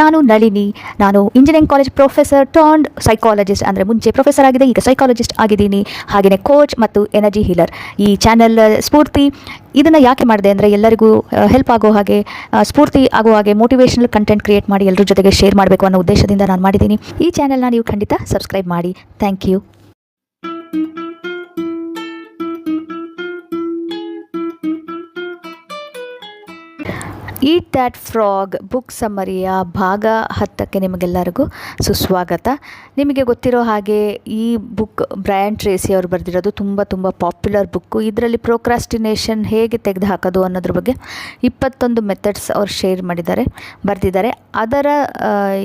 ನಾನು ನಳಿನಿ, ನಾನು engineering college professor turned psychologist ಅಂದರೆ ಮುಂಚೆ ಪ್ರೊಫೆಸರ್ ಆಗಿದೆ, ಈಗ ಸೈಕಾಲಜಿಸ್ಟ್ ಆಗಿದ್ದೀನಿ. ಹಾಗೆಯೇ ಕೋಚ್ ಮತ್ತು ಎನರ್ಜಿ ಹೀಲರ್ ಈ ಚಾನೆಲ್ ಸ್ಫೂರ್ತಿ ಇದನ್ನು ಯಾಕೆ ಮಾಡಿದೆ ಅಂದರೆ ಎಲ್ಲರಿಗೂ ಹೆಲ್ಪ್ ಆಗೋ ಹಾಗೆ ಸ್ಫೂರ್ತಿ ಆಗೋ ಹಾಗೆ ಮೋಟಿವೇಶನಲ್ ಕಂಟೆಂಟ್ ಕ್ರಿಯೇಟ್ ಮಾಡಿ ಎಲ್ಲರ ಜೊತೆಗೆ ಶೇರ್ ಮಾಡಬೇಕು ಅನ್ನೋ ಉದ್ದೇಶದಿಂದ ನಾನು ಮಾಡಿದ್ದೀನಿ. ಈ ಚಾನೆಲ್ನ ನೀವು ಖಂಡಿತ ಸಬ್ಸ್ಕ್ರೈಬ್ ಮಾಡಿ. Thank you eat that frog book ಸಮ್ಮರಿಯ ಭಾಗ ಹತ್ತಕ್ಕೆ ನಿಮಗೆಲ್ಲರಿಗೂ ಸುಸ್ವಾಗತ. ನಿಮಗೆ ಗೊತ್ತಿರೋ ಹಾಗೆ ಈ ಬುಕ್ ಬ್ರಯನ್ ಟ್ರೇಸಿ ಅವರು ಬರೆದಿರೋದು ತುಂಬ ತುಂಬ ಪಾಪ್ಯುಲರ್ ಬುಕ್ಕು ಇದರಲ್ಲಿ ಪ್ರೋಕ್ರಾಸ್ಟಿನೇಷನ್ ಹೇಗೆ ತೆಗೆದುಹಾಕೋದು ಅನ್ನೋದ್ರ ಬಗ್ಗೆ ಇಪ್ಪತ್ತೊಂದು ಮೆಥಡ್ಸ್ ಅವ್ರು ಶೇರ್ ಮಾಡಿದ್ದಾರೆ, ಬರೆದಿದ್ದಾರೆ. ಅದರ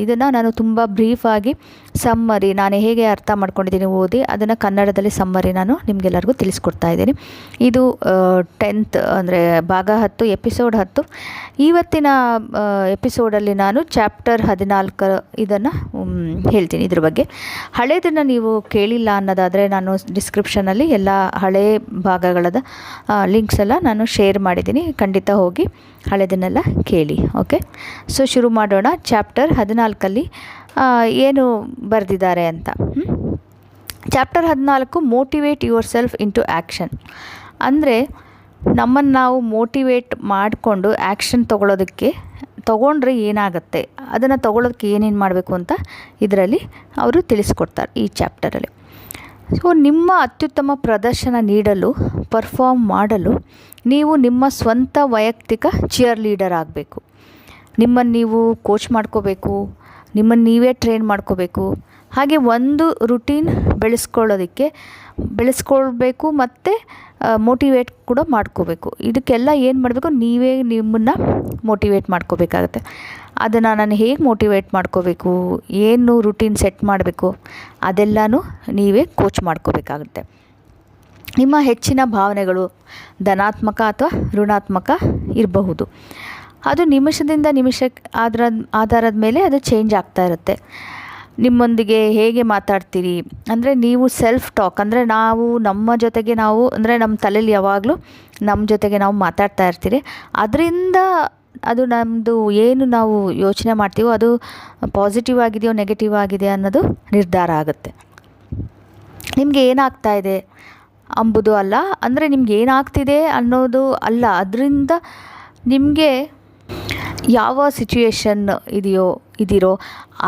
ಇದನ್ನು ನಾನು ತುಂಬ ಬ್ರೀಫಾಗಿ ಸಮ್ಮರಿ, ನಾನು ಹೇಗೆ ಅರ್ಥ ಮಾಡ್ಕೊಂಡಿದ್ದೀನಿ ಓದಿ, ಅದನ್ನು ಕನ್ನಡದಲ್ಲಿ ಸಮ್ಮರಿ ನಾನು ನಿಮಗೆಲ್ಲರಿಗೂ ತಿಳಿಸ್ಕೊಡ್ತಾ ಇದ್ದೀನಿ. ಇದು ಟೆಂತ್ ಅಂದರೆ ಭಾಗ ಹತ್ತು ಎಪಿಸೋಡ್ ಹತ್ತು. ಇವತ್ತಿನ ಎಪಿಸೋಡಲ್ಲಿ ನಾನು ಚಾಪ್ಟರ್ ಹದಿನಾಲ್ಕು ಇದನ್ನು ಹೇಳ್ತೀನಿ ಇದ್ರ ಬಗ್ಗೆ. ಹಳೇದನ್ನು ನೀವು ಕೇಳಿಲ್ಲ ಅನ್ನೋದಾದರೆ ನಾನು ಡಿಸ್ಕ್ರಿಪ್ಷನಲ್ಲಿ ಎಲ್ಲ ಹಳೆ ಭಾಗಗಳದ ಲಿಂಕ್ಸ್ ಎಲ್ಲ ನಾನು ಶೇರ್ ಮಾಡಿದ್ದೀನಿ. ಖಂಡಿತ ಹೋಗಿ ಹಳೆದನ್ನೆಲ್ಲ ಕೇಳಿ ಓಕೆ ಸೊ ಶುರು ಮಾಡೋಣ. ಚಾಪ್ಟರ್ ಹದಿನಾಲ್ಕಲ್ಲಿ ಏನು ಬರೆದಿದ್ದಾರೆ ಅಂತ? ಚಾಪ್ಟರ್ ಹದಿನಾಲ್ಕು motivate yourself into action ಅಂದರೆ ನಮ್ಮನ್ನು ನಾವು ಮೋಟಿವೇಟ್ ಮಾಡಿಕೊಂಡು ಆ್ಯಕ್ಷನ್ ತೊಗೊಳೋದಕ್ಕೆ ತೊಗೊಂಡ್ರೆ ಏನಾಗುತ್ತೆ? ಅದನ್ನು ತೊಗೊಳೋದಕ್ಕೆ ಏನೇನು ಮಾಡಬೇಕು ಅಂತ ಇದರಲ್ಲಿ ಅವರು ತಿಳಿಸ್ಕೊಡ್ತಾರೆ ಈ ಚಾಪ್ಟರಲ್ಲಿ ಸೊ ನಿಮ್ಮ ಅತ್ಯುತ್ತಮ ಪ್ರದರ್ಶನ ನೀಡಲು ಪರ್ಫಾರ್ಮ್ ಮಾಡಲು ನೀವು ನಿಮ್ಮ ಸ್ವಂತ ವೈಯಕ್ತಿಕ ಚಿಯರ್ ಲೀಡರ್ ಆಗಬೇಕು. ನಿಮ್ಮನ್ನು ನೀವು ಕೋಚ್ ಮಾಡ್ಕೋಬೇಕು. ನಿಮ್ಮನ್ನು ನೀವೇ ಟ್ರೈನ್ ಮಾಡ್ಕೋಬೇಕು. ಹಾಗೆ ಒಂದು ರುಟೀನ್ ಬೆಳೆಸ್ಕೊಳ್ಳೋದಕ್ಕೆ, ಬೆಳೆಸ್ಕೊಳ್ಬೇಕು ಮತ್ತು ಮೋಟಿವೇಟ್ ಕೂಡ ಮಾಡ್ಕೋಬೇಕು. ಇದಕ್ಕೆಲ್ಲ ಏನು ಮಾಡಬೇಕು? ನೀವೇ ನಿಮ್ಮನ್ನು ಮೋಟಿವೇಟ್ ಮಾಡ್ಕೋಬೇಕಾಗತ್ತೆ. ಅದನ್ನು ನಾನು ಹೇಗೆ ಮೋಟಿವೇಟ್ ಮಾಡ್ಕೋಬೇಕು? ಏನು ರುಟೀನ್ ಸೆಟ್ ಮಾಡಬೇಕು? ಅದೆಲ್ಲನೂ ನೀವೇ ಕೋಚ್ ಮಾಡ್ಕೋಬೇಕಾಗುತ್ತೆ. ನಿಮ್ಮ ಹೆಚ್ಚಿನ ಭಾವನೆಗಳು ಧನಾತ್ಮಕ ಅಥವಾ ಋಣಾತ್ಮಕ ಇರಬಹುದು. ಅದು ನಿಮಿಷದಿಂದ ನಿಮಿಷಕ್ಕೆ ಅದರ ಆಧಾರದ ಮೇಲೆ ಅದು ಚೇಂಜ್ ಆಗ್ತಾ ಇರುತ್ತೆ. ನಿಮ್ಮೊಂದಿಗೆ ಹೇಗೆ ಮಾತಾಡ್ತೀರಿ? ಅಂದರೆ ನೀವು ಸೆಲ್ಫ್ ಟಾಕ್ ಅಂದರೆ ನಾವು ನಮ್ಮ ಜೊತೆಗೆ ನಾವು, ಅಂದರೆ ನಮ್ಮ ತಲೆಯಲ್ಲಿ ಯಾವಾಗಲೂ ನಮ್ಮ ಜೊತೆಗೆ ನಾವು ಮಾತಾಡ್ತಾ ಇರ್ತೀರಿ. ಅದರಿಂದ ಅದು ನಮ್ಮದು ಏನು ನಾವು ಯೋಚನೆ ಮಾಡ್ತೀವೋ ಅದು ಪಾಸಿಟಿವ್ ಆಗಿದೆಯೋ ನೆಗೆಟಿವ್ ಆಗಿದೆ ಅನ್ನೋದು ನಿರ್ಧಾರ ಆಗುತ್ತೆ. ನಿಮಗೆ ಏನಾಗ್ತಾ ಇದೆ? ಅಂಬುದು ಅಲ್ಲ. ಅಂದರೆ ನಿಮ್ಗೆ ಏನಾಗ್ತಿದೆ ಅನ್ನೋದು ಅಲ್ಲ. ಅದರಿಂದ ನಿಮಗೆ ಯಾವ ಸಿಚುಯೇಷನ್ ಇದೆಯೋ, ಇದಿರೋ,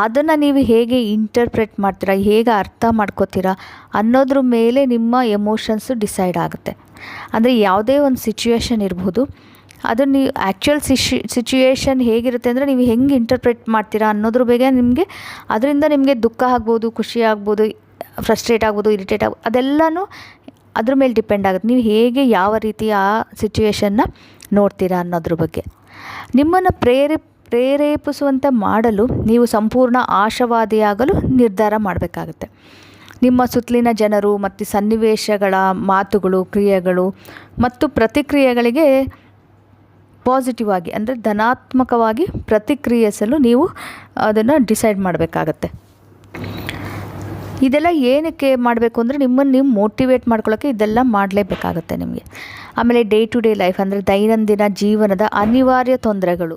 ಅದನ್ನು ನೀವು ಹೇಗೆ ಇಂಟರ್ಪ್ರೆಟ್ ಮಾಡ್ತೀರಾ, ಹೇಗೆ ಅರ್ಥ ಮಾಡ್ಕೋತೀರಾ ಅನ್ನೋದ್ರ ಮೇಲೆ ನಿಮ್ಮ ಎಮೋಷನ್ಸು ಡಿಸೈಡ್ ಆಗುತ್ತೆ. ಅಂದರೆ ಯಾವುದೇ ಒಂದು ಸಿಚುಯೇಷನ್ ಇರ್ಬೋದು, ಅದು ನೀವು ಆ್ಯಕ್ಚುಯಲ್ ಸಿಶು ಸಿಚುಯೇಷನ್ ಹೇಗಿರುತ್ತೆ ಅಂದರೆ ನೀವು ಹೆಂಗೆ ಇಂಟರ್ಪ್ರೆಟ್ ಮಾಡ್ತೀರಾ ಅನ್ನೋದ್ರ ಬಗ್ಗೆ ನಿಮಗೆ, ಅದರಿಂದ ನಿಮಗೆ ದುಃಖ ಆಗ್ಬೋದು, ಖುಷಿ ಆಗ್ಬೋದು ಫ್ರಸ್ಟ್ರೇಟ್ ಆಗ್ಬೋದು ಇರಿಟೇಟ್ ಆಗ್ಬೋದು, ಅದೆಲ್ಲನೂ ಅದ್ರ ಮೇಲೆ ಡಿಪೆಂಡ್ ಆಗುತ್ತೆ. ನೀವು ಹೇಗೆ ಯಾವ ರೀತಿ ಆ ಸಿಚುಯೇಷನ್ನ ನೋಡ್ತೀರಾ ಅನ್ನೋದ್ರ ಬಗ್ಗೆ. ನಿಮ್ಮನ್ನು ಪ್ರೇರೇಪ್ ಪ್ರೇರೇಪಿಸುವಂತೆ ಮಾಡಲು ನೀವು ಸಂಪೂರ್ಣ ಆಶಾವಾದಿಯಾಗಲು ನಿರ್ಧಾರ ಮಾಡಬೇಕಾಗುತ್ತೆ. ನಿಮ್ಮ ಸುತ್ತಲಿನ ಜನರು ಮತ್ತು ಸನ್ನಿವೇಶಗಳ ಮಾತುಗಳು, ಕ್ರಿಯೆಗಳು ಮತ್ತು ಪ್ರತಿಕ್ರಿಯೆಗಳಿಗೆ ಪಾಸಿಟಿವ್ ಆಗಿ ಅಂದರೆ ಧನಾತ್ಮಕವಾಗಿ ಪ್ರತಿಕ್ರಿಯಿಸಲು ನೀವು ಅದನ್ನು ಡಿಸೈಡ್ ಮಾಡಬೇಕಾಗತ್ತೆ. ಇದೆಲ್ಲ ಏನಕ್ಕೆ ಮಾಡಬೇಕು ಅಂದರೆ ನಿಮ್ಮನ್ನು ನೀವು ಮೋಟಿವೇಟ್ ಮಾಡ್ಕೊಳ್ಳೋಕ್ಕೆ ಇದೆಲ್ಲ ಮಾಡಲೇಬೇಕಾಗತ್ತೆ ನಿಮಗೆ. ಆಮೇಲೆ ಡೇ ಟು ಡೇ ಲೈಫ್ ಅಂದರೆ ದೈನಂದಿನ ಜೀವನದ ಅನಿವಾರ್ಯ ತೊಂದರೆಗಳು.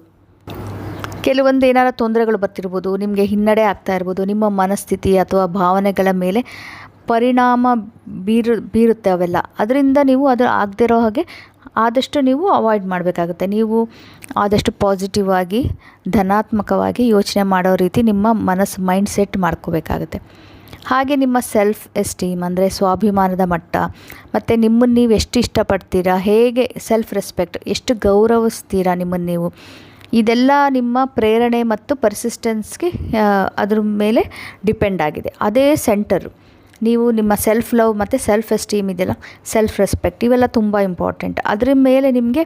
ಕೆಲವೊಂದು ಏನಾರ ತೊಂದರೆಗಳು ಬರ್ತಿರ್ಬೋದು, ನಿಮಗೆ ಹಿನ್ನಡೆ ಆಗ್ತಾ ಇರ್ಬೋದು, ನಿಮ್ಮ ಮನಸ್ಥಿತಿ ಅಥವಾ ಭಾವನೆಗಳ ಮೇಲೆ ಪರಿಣಾಮ ಬೀರು, ಬೀರುತ್ತೆ ಅವೆಲ್ಲ. ಅದರಿಂದ ನೀವು ಅದು ಆಗದಿರೋ ಹಾಗೆ ಆದಷ್ಟು ನೀವು ಅವಾಯ್ಡ್ ಮಾಡಬೇಕಾಗುತ್ತೆ. ನೀವು ಆದಷ್ಟು ಪಾಸಿಟಿವ್ ಆಗಿ, ಧನಾತ್ಮಕವಾಗಿ ಯೋಚನೆ ಮಾಡೋ ರೀತಿ ನಿಮ್ಮ ಮನಸ್ಸು ಮೈಂಡ್ ಸೆಟ್ ಮಾಡ್ಕೋಬೇಕಾಗುತ್ತೆ. ಹಾಗೆ ನಿಮ್ಮ ಸೆಲ್ಫ್ ಎಸ್ಟೀಮ್ ಅಂದರೆ ಸ್ವಾಭಿಮಾನದ ಮಟ್ಟ, ಮತ್ತು ನಿಮ್ಮನ್ನು ನೀವು ಎಷ್ಟು ಇಷ್ಟಪಡ್ತೀರಾ, ಹೇಗೆ ಸೆಲ್ಫ್ ರೆಸ್ಪೆಕ್ಟ್ ಎಷ್ಟು ಗೌರವಿಸ್ತೀರಾ ನಿಮ್ಮನ್ನು ನೀವು, ಇದೆಲ್ಲ ನಿಮ್ಮ ಪ್ರೇರಣೆ ಮತ್ತು ಪರ್ಸಿಸ್ಟೆನ್ಸ್ಗೆ ಅದ್ರ ಮೇಲೆ ಡಿಪೆಂಡ್ ಆಗಿದೆ. ಅದೇ ಸೆಂಟರು ನೀವು ನಿಮ್ಮ ಸೆಲ್ಫ್ ಲವ್ ಮತ್ತು ಸೆಲ್ಫ್ ಎಸ್ಟೀಮ್ ಇದೆಯಲ್ಲ ಸೆಲ್ಫ್ ರೆಸ್ಪೆಕ್ಟ್ ಇವೆಲ್ಲ ತುಂಬ ಇಂಪಾರ್ಟೆಂಟ್ ಅದ್ರ ಮೇಲೆ ನಿಮಗೆ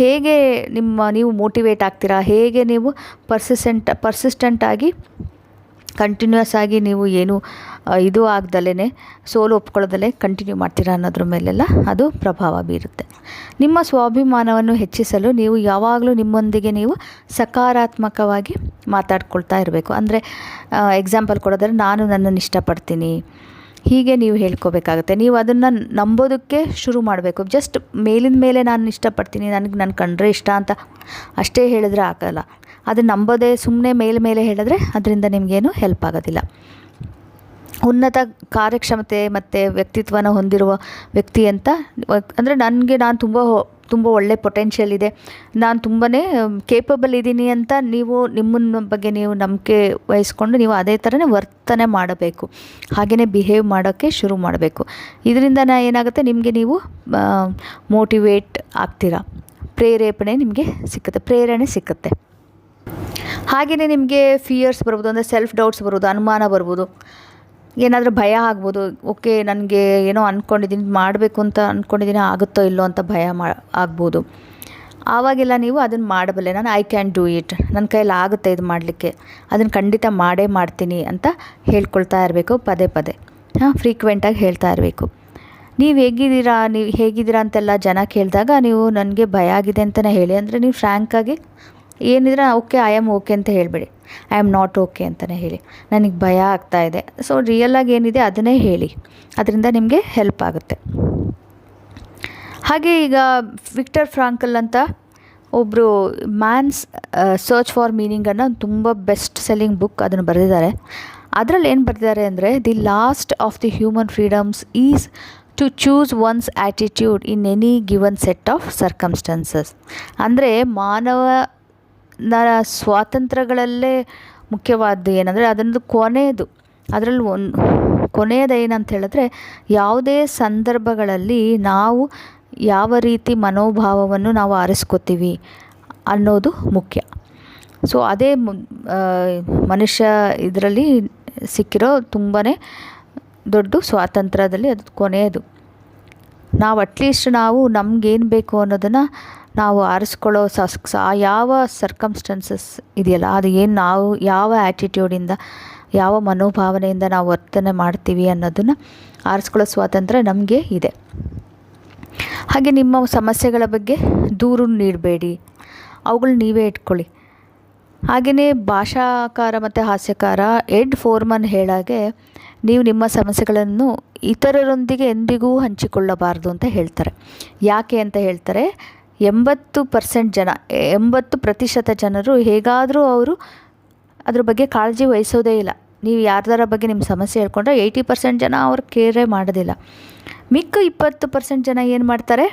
ಹೇಗೆ ನಿಮ್ಮ, ನೀವು ಮೋಟಿವೇಟ್ ಆಗ್ತೀರಾ, ಹೇಗೆ ನೀವು ಪರ್ಸಿಸೆಂಟ್ ಪರ್ಸಿಸ್ಟೆಂಟಾಗಿ ಕಂಟಿನ್ಯೂಸ್ ಆಗಿ ನೀವು ಏನು ಇದು ಆಗ್ದಲೇ ಸೋಲು ಒಪ್ಕೊಳ್ಳೋದಲ್ಲೇ ಕಂಟಿನ್ಯೂ ಮಾಡ್ತೀರಾ ಅನ್ನೋದ್ರ ಮೇಲೆಲ್ಲ ಅದು ಪ್ರಭಾವ ಬೀರುತ್ತೆ. ನಿಮ್ಮ ಸ್ವಾಭಿಮಾನವನ್ನು ಹೆಚ್ಚಿಸಲು ನೀವು ಯಾವಾಗಲೂ ನಿಮ್ಮೊಂದಿಗೆ ನೀವು ಸಕಾರಾತ್ಮಕವಾಗಿ ಮಾತಾಡ್ಕೊಳ್ತಾ ಇರಬೇಕು. ಅಂದರೆ ಎಕ್ಸಾಂಪಲ್ ಕೊಡೋದ್ರೆ ನಾನು ನನ್ನನ್ನು ಇಷ್ಟಪಡ್ತೀನಿ. ಹೀಗೆ ನೀವು ಹೇಳ್ಕೋಬೇಕಾಗುತ್ತೆ. ನೀವು ಅದನ್ನು ನಂಬೋದಕ್ಕೆ ಶುರು ಮಾಡಬೇಕು. ಜಸ್ಟ್ ಮೇಲಿನ ಮೇಲೆ ನಾನು ಇಷ್ಟಪಡ್ತೀನಿ, ನನಗೆ ನನ್ನ ಕಂಡ್ರೆ ಇಷ್ಟ ಅಂತ ಅಷ್ಟೇ ಹೇಳಿದ್ರೆ ಆಗಲ್ಲ. ಅದನ್ನು ನಂಬೋದೇ ಸುಮ್ಮನೆ ಮೇಲೆ ಮೇಲೆ ಹೇಳಿದ್ರೆ ಅದರಿಂದ ನಿಮಗೇನು ಹೆಲ್ಪ್ ಆಗೋದಿಲ್ಲ. ಉನ್ನತ ಕಾರ್ಯಕ್ಷಮತೆ ಮತ್ತು ವ್ಯಕ್ತಿತ್ವನ ಹೊಂದಿರುವ ವ್ಯಕ್ತಿ ಅಂತ, ಅಂದರೆ ನನಗೆ ನಾನು ತುಂಬ ತುಂಬ ಒಳ್ಳೆ ಪೊಟೆನ್ಷಿಯಲ್ ಇದೆ. ನಾನು ತುಂಬಾ ಕೇಪಬಲ್ ಇದ್ದೀನಿ ಅಂತ ನೀವು ನಿಮ್ಮನ್ನ ಬಗ್ಗೆ ನೀವು ನಂಬಿಕೆ ವಹಿಸ್ಕೊಂಡು ನೀವು ಅದೇ ಥರನೇ ವರ್ತನೆ ಮಾಡಬೇಕು. ಹಾಗೆಯೇ ಬಿಹೇವ್ ಮಾಡೋಕ್ಕೆ ಶುರು ಮಾಡಬೇಕು. ಇದರಿಂದ ಏನಾಗುತ್ತೆ, ನಿಮಗೆ ನೀವು ಮೋಟಿವೇಟ್ ಆಗ್ತೀರಾ. ಪ್ರೇರೇಪಣೆ ನಿಮಗೆ ಸಿಕ್ಕುತ್ತೆ. ಪ್ರೇರಣೆ ಸಿಕ್ಕುತ್ತೆ. ಹಾಗೆಯೇ ನಿಮಗೆ ಫಿಯರ್ಸ್ ಬರ್ಬೋದು ಅಂದರೆ ಸೆಲ್ಫ್ ಡೌಟ್ಸ್ ಬರ್ಬೋದು ಅನುಮಾನ ಬರ್ಬೋದು ಏನಾದರೂ ಭಯ ಆಗ್ಬೋದು, ಓಕೆ, ನನಗೆ ಏನೋ ಅಂದ್ಕೊಂಡಿದ್ದೀನಿ ಮಾಡಬೇಕು ಅಂತ ಅಂದ್ಕೊಂಡಿದ್ದೀನಿ ಆಗುತ್ತೋ ಇಲ್ಲೋ ಅಂತ ಭಯ ಮಾ, ಆಗ್ಬೋದು. ಆವಾಗೆಲ್ಲ ನೀವು ಅದನ್ನು ಮಾಡಬಲ್ಲೆ, ನಾನು ಐ ಕ್ಯಾನ್ ಡೂ ಇಟ್ ನನ್ನ ಕೈಯಲ್ಲಿ ಆಗುತ್ತೆ ಇದು ಮಾಡಲಿಕ್ಕೆ, ಅದನ್ನು ಖಂಡಿತ ಮಾಡೇ ಮಾಡ್ತೀನಿ ಅಂತ ಹೇಳ್ಕೊಳ್ತಾ ಇರಬೇಕು, ಪದೇ ಪದೇ. ಹಾಂ ಫ್ರೀಕ್ವೆಂಟಾಗಿ ಹೇಳ್ತಾ ಇರಬೇಕು. ನೀವು ಹೇಗಿದ್ದೀರಾ ನೀವು ಹೇಗಿದ್ದೀರಾ ಅಂತೆಲ್ಲ ಜನ ಕೇಳಿದಾಗ ನೀವು ನನಗೆ ಭಯ ಆಗಿದೆ ಅಂತಲೇ ಹೇಳಿ, ಅಂದರೆ ನೀವು ಫ್ರ್ಯಾಂಕಾಗಿ ಏನಿದ್ರೆ ಓಕೆ ಐ ಆಮ್ ಓಕೆ ಅಂತ ಹೇಳಿಬಿಡಿ. ಐ ಆಮ್ ನಾಟ್ ಓಕೆ ಅಂತಲೇ ಹೇಳಿ. ನನಗೆ ಭಯ ಆಗ್ತಾ ಇದೆ. ಸೊ ರಿಯಲ್ಲಾಗಿ ಏನಿದೆ ಅದನ್ನೇ ಹೇಳಿ. ಅದರಿಂದ ನಿಮಗೆ ಹೆಲ್ಪ್ ಆಗುತ್ತೆ. ಹಾಗೆ ಈಗ ವಿಕ್ಟರ್ ಫ್ರಾಂಕಲ್ ಅಂತ ಒಬ್ಬರು ಮ್ಯಾನ್ಸ್ ಸರ್ಚ್ ಫಾರ್ ಮೀನಿಂಗನ್ನು ತುಂಬ ಬೆಸ್ಟ್ ಸೆಲ್ಲಿಂಗ್ ಬುಕ್ ಅದನ್ನು ಬರೆದಿದ್ದಾರೆ. ಅದರಲ್ಲಿ ಏನು ಬರೆದಿದ್ದಾರೆ ಅಂದರೆ the last of the human freedoms is to choose one's attitude in any given set of circumstances ಅಂದರೆ ಮಾನವನ ಸ್ವಾತಂತ್ರ್ಯಗಳಲ್ಲೇ ಮುಖ್ಯವಾದ್ದು ಏನಂದರೆ ಅದೊಂದು ಕೊನೆಯದು. ಅದರಲ್ಲಿ ಒನ್, ಕೊನೆಯದು ಏನಂತ ಹೇಳಿದ್ರೆ ಯಾವುದೇ ಸಂದರ್ಭಗಳಲ್ಲಿ ನಾವು ಯಾವ ರೀತಿ ಮನೋಭಾವವನ್ನು ನಾವು ಆರಿಸ್ಕೋತೀವಿ ಅನ್ನೋದು ಮುಖ್ಯ. ಸೊ, ಅದೇ ಮನುಷ್ಯ ಇದರಲ್ಲಿ ಸಿಕ್ಕಿರೋ ತುಂಬಾ ದೊಡ್ಡ ಸ್ವಾತಂತ್ರ್ಯದಲ್ಲಿ ಅದು ಕೊನೆಯದು. ನಾವು ಅಟ್ಲೀಸ್ಟ್ ನಾವು ನಮಗೇನು ಬೇಕು ಅನ್ನೋದನ್ನು ನಾವು ಆರಿಸ್ಕೊಳ್ಳೋ ಸಸ್ ಯಾವ ಸರ್ಕಮ್ಸ್ಟೆನ್ಸಸ್ ಇದೆಯಲ್ಲ, ಅದು ಏನು ನಾವು ಯಾವ ಆ್ಯಟಿಟ್ಯೂಡಿಂದ ಯಾವ ಮನೋಭಾವನೆಯಿಂದ ನಾವು ವರ್ತನೆ ಮಾಡ್ತೀವಿ ಅನ್ನೋದನ್ನು ಆರಿಸ್ಕೊಳ್ಳೋ ಸ್ವಾತಂತ್ರ್ಯ ನಮಗೆ ಇದೆ. ಹಾಗೆ ನಿಮ್ಮ ಸಮಸ್ಯೆಗಳ ಬಗ್ಗೆ ದೂರು ನೀಡಬೇಡಿ. ಅವುಗಳು ನೀವೇ ಇಟ್ಕೊಳ್ಳಿ. ಹಾಗೆಯೇ ಭಾಷಾಕಾರ ಮತ್ತು ಹಾಸ್ಯಕಾರ, ಎಡ್ ಫೋರ್ಮನ್ ಹೇಳಾಗೆ ನೀವು ನಿಮ್ಮ ಸಮಸ್ಯೆಗಳನ್ನು ಇತರರೊಂದಿಗೆ ಎಂದಿಗೂ ಹಂಚಿಕೊಳ್ಳಬಾರ್ದು ಅಂತ ಹೇಳ್ತಾರೆ. ಯಾಕೆ ಅಂತ ಹೇಳ್ತಾರೆ ಎಂಬತ್ತು ಪರ್ಸೆಂಟ್ ಜನ, ಎಂಬತ್ತು ಪ್ರತಿಶತ ಜನರು ಹೇಗಾದರೂ ಅವರು ಅದ್ರ ಬಗ್ಗೆ ಕಾಳಜಿ ವಹಿಸೋದೇ ಇಲ್ಲ. ನೀವು ಯಾರ್ದಾರ ಬಗ್ಗೆ ನಿಮ್ಮ ಸಮಸ್ಯೆ ಹೇಳ್ಕೊಂಡ್ರೆ ಏಯ್ಟಿ ಪರ್ಸೆಂಟ್ ಜನ ಅವ್ರು ಕೇರೇ ಮಾಡೋದಿಲ್ಲ. ಮಿಕ್ಕ ಇಪ್ಪತ್ತು ಪರ್ಸೆಂಟ್ ಜನ ಏನು ಮಾಡ್ತಾರೆ?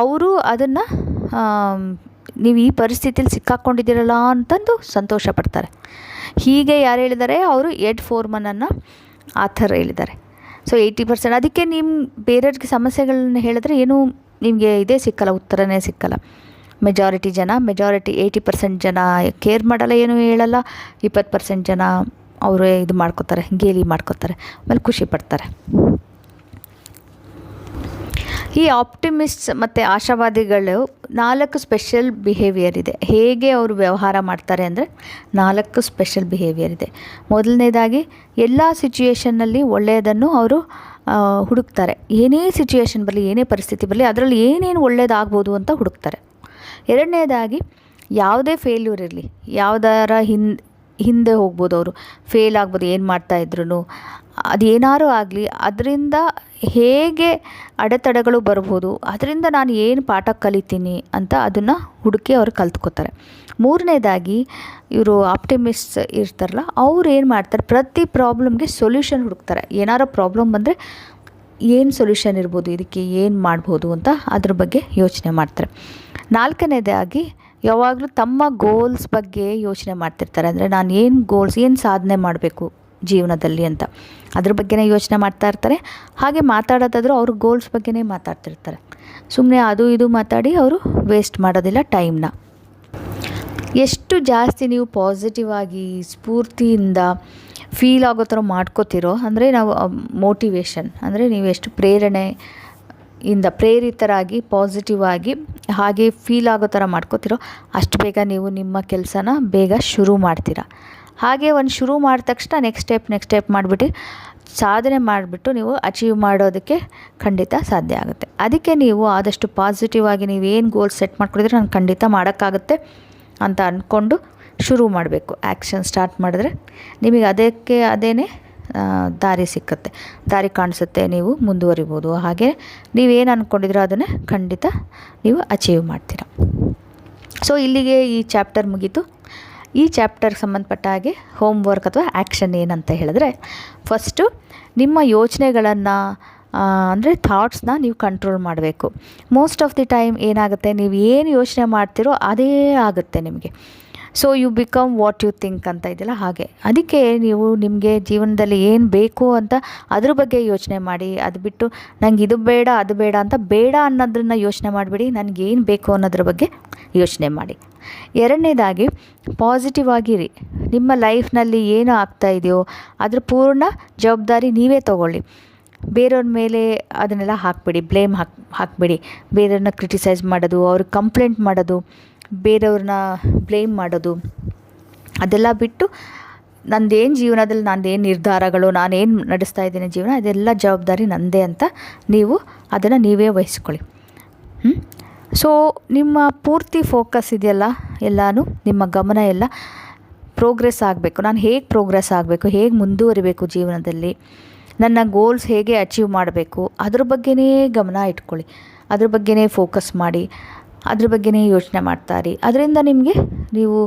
ಅವರು ಅದನ್ನು ನೀವು ಈ ಪರಿಸ್ಥಿತಿಲಿ ಸಿಕ್ಕಾಕ್ಕೊಂಡಿದ್ದೀರಲ್ಲ ಅಂತಂದು ಸಂತೋಷ ಪಡ್ತಾರೆ. ಹೀಗೆ ಯಾರು ಹೇಳಿದ್ದಾರೆ ಅವರು ಎಡ್ ಫೋರ್ಮನನ್ನು ಆ ಥರ ಹೇಳಿದ್ದಾರೆ ಸೊ ಏಯ್ಟಿ ಪರ್ಸೆಂಟ್ ಅದಕ್ಕೆ ನಿಮ್ಮ ಬೇರೆಯವ್ರಿಗೆ ಸಮಸ್ಯೆಗಳನ್ನ ಹೇಳಿದ್ರೆ ಏನೂ ನಿಮಗೆ ಇದೇ ಸಿಕ್ಕಲ್ಲ, ಉತ್ತರನೇ ಸಿಕ್ಕಲ್ಲ. ಮೆಜಾರಿಟಿ ಜನ ಮೆಜಾರಿಟಿ ಏಯ್ಟಿ ಪರ್ಸೆಂಟ್ ಜನ ಕೇರ್ ಮಾಡಲ್ಲ, ಏನೂ ಹೇಳಲ್ಲ. ಇಪ್ಪತ್ತು ಪರ್ಸೆಂಟ್ ಜನ ಅವರೇ ಇದು ಮಾಡ್ಕೋತಾರೆ ಗೇಲಿ ಮಾಡ್ಕೋತಾರೆ. ಆಮೇಲೆ ಖುಷಿ ಪಡ್ತಾರೆ. ಈ ಆಪ್ಟಿಮಿಸ್ಟ್ಸ್ ಮತ್ತು ಆಶಾವಾದಿಗಳು ನಾಲ್ಕು ಸ್ಪೆಷಲ್ ಬಿಹೇವಿಯರ್ ಇದೆ. ಹೇಗೆ ಅವರು ವ್ಯವಹಾರ ಮಾಡ್ತಾರೆ ಅಂದರೆ ನಾಲ್ಕು ಸ್ಪೆಷಲ್ ಬಿಹೇವಿಯರ್ ಇದೆ. ಮೊದಲನೇದಾಗಿ ಎಲ್ಲ ಸಿಚುಯೇಷನ್ನಲ್ಲಿ ಒಳ್ಳೆಯದನ್ನು ಅವರು ಹುಡುಕ್ತಾರೆ. ಏನೇ ಸಿಚುಯೇಷನ್ ಬರಲಿ, ಏನೇ ಪರಿಸ್ಥಿತಿ ಬರಲಿ, ಅದರಲ್ಲಿ ಏನೇನು ಒಳ್ಳೆಯದಾಗ್ಬೋದು ಅಂತ ಹುಡುಕ್ತಾರೆ. ಎರಡನೇದಾಗಿ ಯಾವುದೇ ಫೇಲ್ಯೂರ್ ಇರಲಿ, ಯಾವುದರ ಹಿಂದೆ ಹಿಂದೆ ಹೋಗ್ಬೋದು ಅವರು. ಫೇಲ್ ಆಗ್ಬೋದು, ಏನು ಮಾಡ್ತಾಯಿದ್ರು ಅದೇನಾದ್ರು ಆಗಲಿ, ಅದರಿಂದ ಹೇಗೆ ಅಡೆತಡೆಗಳು ಬರ್ಬೋದು, ಅದರಿಂದ ನಾನು ಏನು ಪಾಠ ಕಲಿತೀನಿ ಅಂತ ಅದನ್ನು ಹುಡುಕಿ ಅವ್ರು ಕಲ್ತ್ಕೋತಾರೆ. ಮೂರನೇದಾಗಿ, ಇವರು ಆಪ್ಟಿಮಿಸ್ಟ್ ಇರ್ತಾರಲ್ಲ, ಅವ್ರು ಏನು ಮಾಡ್ತಾರೆ, ಪ್ರತಿ ಪ್ರಾಬ್ಲಮ್ಗೆ ಸೊಲ್ಯೂಷನ್ ಹುಡುಕ್ತಾರೆ. ಏನಾರು ಪ್ರಾಬ್ಲಮ್ ಬಂದರೆ ಏನು ಸೊಲ್ಯೂಷನ್ ಇರ್ಬೋದು, ಇದಕ್ಕೆ ಏನು ಮಾಡ್ಬೋದು ಅಂತ ಅದ್ರ ಬಗ್ಗೆ ಯೋಚನೆ ಮಾಡ್ತಾರೆ. ನಾಲ್ಕನೇದಾಗಿ ಯಾವಾಗಲೂ ತಮ್ಮ ಗೋಲ್ಸ್ ಬಗ್ಗೆ ಯೋಚನೆ ಮಾಡ್ತಿರ್ತಾರೆ. ಅಂದರೆ ನಾನು ಏನು ಗೋಲ್ಸ್ ಏನು ಸಾಧನೆ ಮಾಡಬೇಕು ಜೀವನದಲ್ಲಿ ಅಂತ. ಅದ್ರ ಬಗ್ಗೆನೇ ಯೋಚನೆ ಮಾಡ್ತಾ ಇರ್ತಾರೆ. ಹಾಗೆ ಮಾತಾಡೋದಾದರೂ ಅವ್ರ ಗೋಲ್ಸ್ ಬಗ್ಗೆನೇ ಮಾತಾಡ್ತಿರ್ತಾರೆ. ಸುಮ್ಮನೆ ಅದು ಇದು ಮಾತಾಡಿ ಅವರು ವೇಸ್ಟ್ ಮಾಡೋದಿಲ್ಲ ಟೈಮ್ನ ಎಷ್ಟು ಜಾಸ್ತಿ ನೀವು ಪಾಸಿಟಿವ್ ಆಗಿ, ಸ್ಫೂರ್ತಿಯಿಂದ ಫೀಲ್ ಆಗೋ ಥರ ಮಾಡ್ಕೋತಿರೋ, ಅಂದರೆ ನಾವು ಮೋಟಿವೇಶನ್ ಅಂದರೆ ನೀವು ಎಷ್ಟು ಪ್ರೇರಣೆ ಇಂದ ಪ್ರೇರಿತರಾಗಿ ಪಾಸಿಟಿವ್ ಆಗಿ, ಹಾಗೆ ಫೀಲ್ ಆಗೋ ಥರ ಮಾಡ್ಕೋತಿರೋ, ಅಷ್ಟು ಬೇಗ ನೀವು ನಿಮ್ಮ ಕೆಲಸನ ಬೇಗ ಶುರು ಮಾಡ್ತೀರಾ. ಹಾಗೆ ಒಂದು ಶುರು ಮಾಡಿದ ತಕ್ಷಣ ನೆಕ್ಸ್ಟ್ ಸ್ಟೆಪ್ ನೆಕ್ಸ್ಟ್ ಸ್ಟೆಪ್ ಮಾಡಿಬಿಟ್ಟು, ಸಾಧನೆ ಮಾಡಿಬಿಟ್ಟು ನೀವು ಅಚೀವ್ ಮಾಡೋದಕ್ಕೆ ಖಂಡಿತ ಸಾಧ್ಯ ಆಗುತ್ತೆ. ಅದಕ್ಕೆ ನೀವು ಆದಷ್ಟು ಪಾಸಿಟಿವ್ ಆಗಿ ನೀವು ಏನು ಗೋಲ್ ಸೆಟ್ ಮಾಡ್ಕೊಂಡಿದ್ರೆ ನಾನು ಖಂಡಿತ ಮಾಡೋಕ್ಕಾಗುತ್ತೆ ಅಂತ ಅಂದ್ಕೊಂಡು ಶುರು ಮಾಡಬೇಕು. ಆ್ಯಕ್ಷನ್ ಸ್ಟಾರ್ಟ್ ಮಾಡಿದ್ರೆ ನಿಮಗೆ ಅದಕ್ಕೆ ಅದೇ ದಾರಿ ಸಿಕ್ಕತ್ತೆ. ದಾರಿ ಕಾಣಿಸುತ್ತೆ, ನೀವು ಮುಂದುವರಿಬೋದು. ಹಾಗೆ ನೀವೇನು ಅಂದ್ಕೊಂಡಿದ್ರೋ ಅದನ್ನು ಖಂಡಿತ ನೀವು ಅಚೀವ್ ಮಾಡ್ತೀರ. ಸೊ ಇಲ್ಲಿಗೆ ಈ ಚಾಪ್ಟರ್ ಮುಗೀತು. ಈ ಚಾಪ್ಟರ್ಗೆ ಸಂಬಂಧಪಟ್ಟ ಹಾಗೆ ಹೋಮ್ ವರ್ಕ್ ಅಥವಾ ಆ್ಯಕ್ಷನ್ ಏನಂತ ಹೇಳಿದ್ರೆ ಫಸ್ಟು ನಿಮ್ಮ ಯೋಚನೆಗಳನ್ನು ಅಂದರೆ ಥಾಟ್ಸ್ನ ನೀವು ಕಂಟ್ರೋಲ್ ಮಾಡಬೇಕು. ಮೋಸ್ಟ್ ಆಫ್ ದಿ ಟೈಮ್ ಏನಾಗುತ್ತೆ, ನೀವು ಏನು ಯೋಚನೆ ಮಾಡ್ತೀರೋ ಅದೇ ಆಗುತ್ತೆ ನಿಮಗೆ. So you become what you think ಅಂತ ಇದೆಯಲ್ಲ ಹಾಗೆ. ಅದಕ್ಕೆ ನೀವು ನಿಮಗೆ ಜೀವನದಲ್ಲಿ ಏನು ಬೇಕು ಅಂತ ಅದ್ರ ಬಗ್ಗೆ ಯೋಚನೆ ಮಾಡಿ. ಅದು ಬಿಟ್ಟು ನಂಗೆ ಇದು ಬೇಡ, ಅದು ಬೇಡ ಅಂತ ಬೇಡ ಅನ್ನೋದನ್ನ ಯೋಚನೆ ಮಾಡಿಬಿಡಿ. ಏನು ಬೇಕು ಅನ್ನೋದ್ರ ಬಗ್ಗೆ ಯೋಚನೆ ಮಾಡಿ. ಎರಡನೇದಾಗಿ ಪಾಸಿಟಿವ್ ಆಗಿರಿ. ನಿಮ್ಮ ಲೈಫ್ನಲ್ಲಿ ಏನು ಆಗ್ತಾ ಇದೆಯೋ ಅದ್ರ ಪೂರ್ಣ ಜವಾಬ್ದಾರಿ ನೀವೇ ತಗೊಳ್ಳಿ. ಬೇರೆಯವ್ರ ಮೇಲೆ ಅದನ್ನೆಲ್ಲ ಹಾಕ್ಬಿಡಿ. ಬ್ಲೇಮ್ ಹಾಕ್, ಹಾಕ್ಬಿಡಿ. ಬೇರೆಯವ್ರನ್ನ ಕ್ರಿಟಿಸೈಸ್ ಮಾಡೋದು, ಅವ್ರಿಗೆ ಕಂಪ್ಲೇಂಟ್ ಮಾಡೋದು. ಬೇರೆಯವ್ರನ್ನ ಬ್ಲೇಮ್ ಮಾಡೋದು, ಅದೆಲ್ಲ ಬಿಟ್ಟು ನಂದೇನು ಜೀವನದಲ್ಲಿ ನಂದೇನು ನಿರ್ಧಾರಗಳು, ನಾನೇನು ನಡೆಸ್ತಾ ಇದ್ದೀನಿ ಜೀವನ, ಅದೆಲ್ಲ ಜವಾಬ್ದಾರಿ ನಂದೇ ಅಂತ ನೀವು ಅದನ್ನು ನೀವೇ ವಹಿಸ್ಕೊಳ್ಳಿ. ಸೊ ನಿಮ್ಮ ಪೂರ್ತಿ ಫೋಕಸ್ ಇದೆಯಲ್ಲ ಎಲ್ಲನೂ, ನಿಮ್ಮ ಗಮನ ಎಲ್ಲ ಪ್ರೋಗ್ರೆಸ್ ಆಗಬೇಕು. ನಾನು ಹೇಗೆ ಪ್ರೋಗ್ರೆಸ್ ಆಗಬೇಕು, ಹೇಗೆ ಮುಂದುವರಿಬೇಕು ಜೀವನದಲ್ಲಿ, ನನ್ನ ಗೋಲ್ಸ್ ಹೇಗೆ ಅಚೀವ್ ಮಾಡಬೇಕು, ಅದ್ರ ಬಗ್ಗೆನೇ ಗಮನ ಇಟ್ಕೊಳ್ಳಿ. ಅದ್ರ ಬಗ್ಗೆನೇ ಫೋಕಸ್ ಮಾಡಿ. ಅದ್ರ ಬಗ್ಗೆನೇ ಯೋಚನೆ ಮಾಡ್ತಾಯಿರಿ ಅದರಿಂದ ನಿಮಗೆ ನೀವು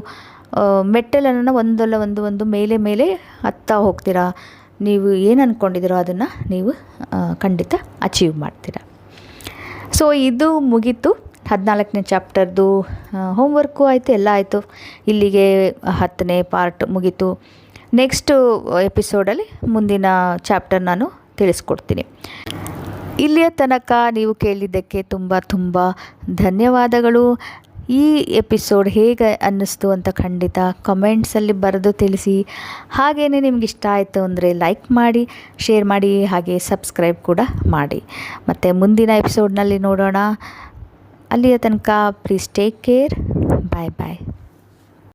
ಮೆಟ್ಟಲನ್ನು ಒಂದಲ್ಲ ಒಂದು ಒಂದು ಮೇಲೆ ಮೇಲೆ ಹತ್ತಾ ಹೋಗ್ತೀರಾ? ನೀವು ಏನು ಅಂದ್ಕೊಂಡಿದ್ದೀರೋ ಅದನ್ನು ನೀವು ಖಂಡಿತ ಅಚೀವ್ ಮಾಡ್ತೀರಾ. ಸೊ ಇದು ಮುಗೀತು. ಹದಿನಾಲ್ಕನೇ ಚಾಪ್ಟರ್ದು ಹೋಮ್ವರ್ಕು ಆಯಿತು, ಎಲ್ಲ ಆಯಿತು. ಇಲ್ಲಿಗೆ ಹತ್ತನೇ ಪಾರ್ಟ್ ಮುಗೀತು. ನೆಕ್ಸ್ಟು ಎಪಿಸೋಡಲ್ಲಿ ಮುಂದಿನ ಚಾಪ್ಟರ್ ನಾನು ತಿಳಿಸ್ಕೊಡ್ತೀನಿ. ಇಲ್ಲಿಯ ತನಕ ನೀವು ಕೇಳಿದ್ದಕ್ಕೆ ತುಂಬ ತುಂಬ ಧನ್ಯವಾದಗಳು. ಈ ಎಪಿಸೋಡ್ ಹೇಗೆ ಅನ್ನಿಸ್ತು ಅಂತ ಖಂಡಿತ ಕಮೆಂಟ್ಸಲ್ಲಿ ಬರೆದು ತಿಳಿಸಿ. ಹಾಗೇ ನಿಮ್ಗೆ ಇಷ್ಟ ಆಯಿತು ಅಂದರೆ ಲೈಕ್ ಮಾಡಿ ಶೇರ್ ಮಾಡಿ, ಹಾಗೆ ಸಬ್ಸ್ಕ್ರೈಬ್ ಕೂಡ ಮಾಡಿ. ಮತ್ತು ಮುಂದಿನ ಎಪಿಸೋಡ್ನಲ್ಲಿ ನೋಡೋಣ. ಅಲ್ಲಿಯ ತನಕ please take care bye bye